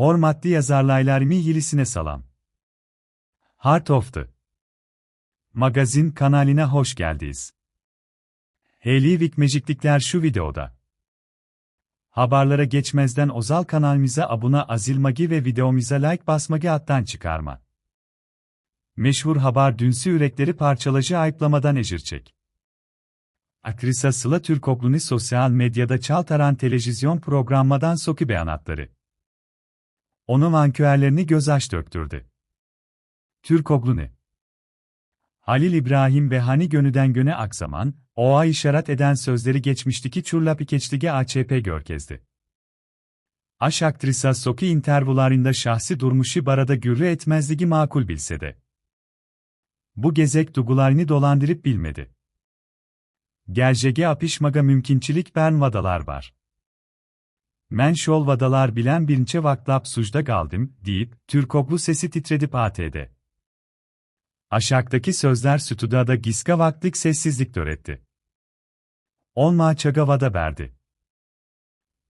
Hormatlı yazarlaylarımı hilisine salam. Heart of the Magazin kanalına hoş geldiniz. Heyli Vikmeciklikler şu videoda. Haberlere geçmezden Ozal kanalımıza abone azilmagi ve videomuza like basmagi attan çıkarma. Meşhur haber dünsü yürekleri parçalacı ayıplamadan ecirçek. Akrisa Sıla Türkoğlu'nu sosyal medyada çaltaran televizyon programmadan soku beyanatları. Onun vanküerlerini göz aç döktürdü. Türkoğlu'nu. Halil İbrahim ve Hani Gönü'den Göne Aksaman, oğa işaret eden sözleri geçmişteki Çurlap İkeçlige AÇP görkezdi. Aş aktrisa Soki intervularında şahsi durmuşu barada gürrü etmezligi makul bilse de. Bu gezek dugularını dolandırıp bilmedi. Gerçeğe apışmaga mümkünçilik bern vadalar var. Men şol vadalar bilen birinçe vaklap suçda kaldım, deyip, Türkoglu sesi titredip ATD. Aşaktaki sözler sütudada giska vaklik sessizlik öğretti. Olma çagavada berdi.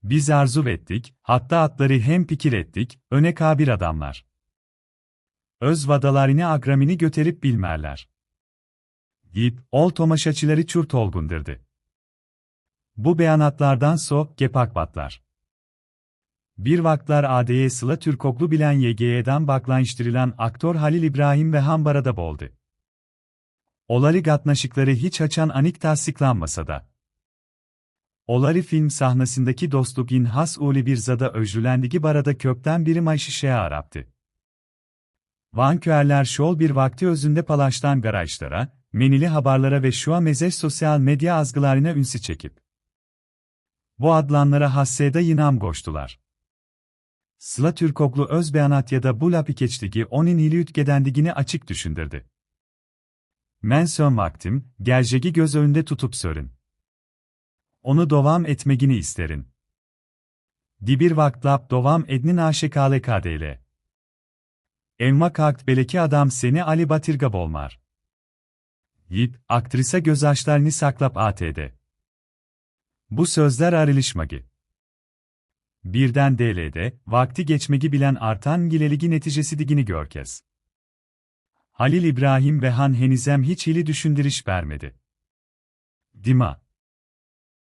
Biz arzu ettik, hatta atları hem pikir ettik, öne kabir adamlar. Öz vadalarını agramini göterip bilmerler. Deyip, ol tomaşaçıları çurt olgundurdu. Bu beyanatlardan so, gepakbatlar. Bir vaklar AD'ye Sıla Türkoklu bilen YG'den baklanıştırılan aktör Halil İbrahim ve Hambara'da boldu. Olari gatnaşıkları hiç açan anik tasdiklanmasa da. Olari film sahnesindeki dostluğun has uli bir zada öjrülendigi barada kökten biri mayşişeye araptı. Vanküerler şol bir vakti özünde palaştan garajlara, menili haberlara ve şu an mezeş sosyal medya azgılarına ünsi çekip. Bu adlanlara hasseda yinam koştular. Sıla Türkoglu öz beyanat ya da bu lapikeçtigi onun hilütgedendigini açık düşündürdü. Men sön vaktim, gerçeği göz önünde tutup sörün. Onu dovam etmegini isterin. Dibir vaklap dovam ednin aşekale kadeyle. Elma kakt beleki adam seni Ali Batirga bolmar. Yip, aktrisa gözaşlarını saklap ATD. Bu sözler arilişmagi. Birden DL'de, vakti geçmegi bilen artan gileligi neticesi digini görkez. Halil İbrahim ve Han Henizem hiç hili düşündürüş vermedi. Dima.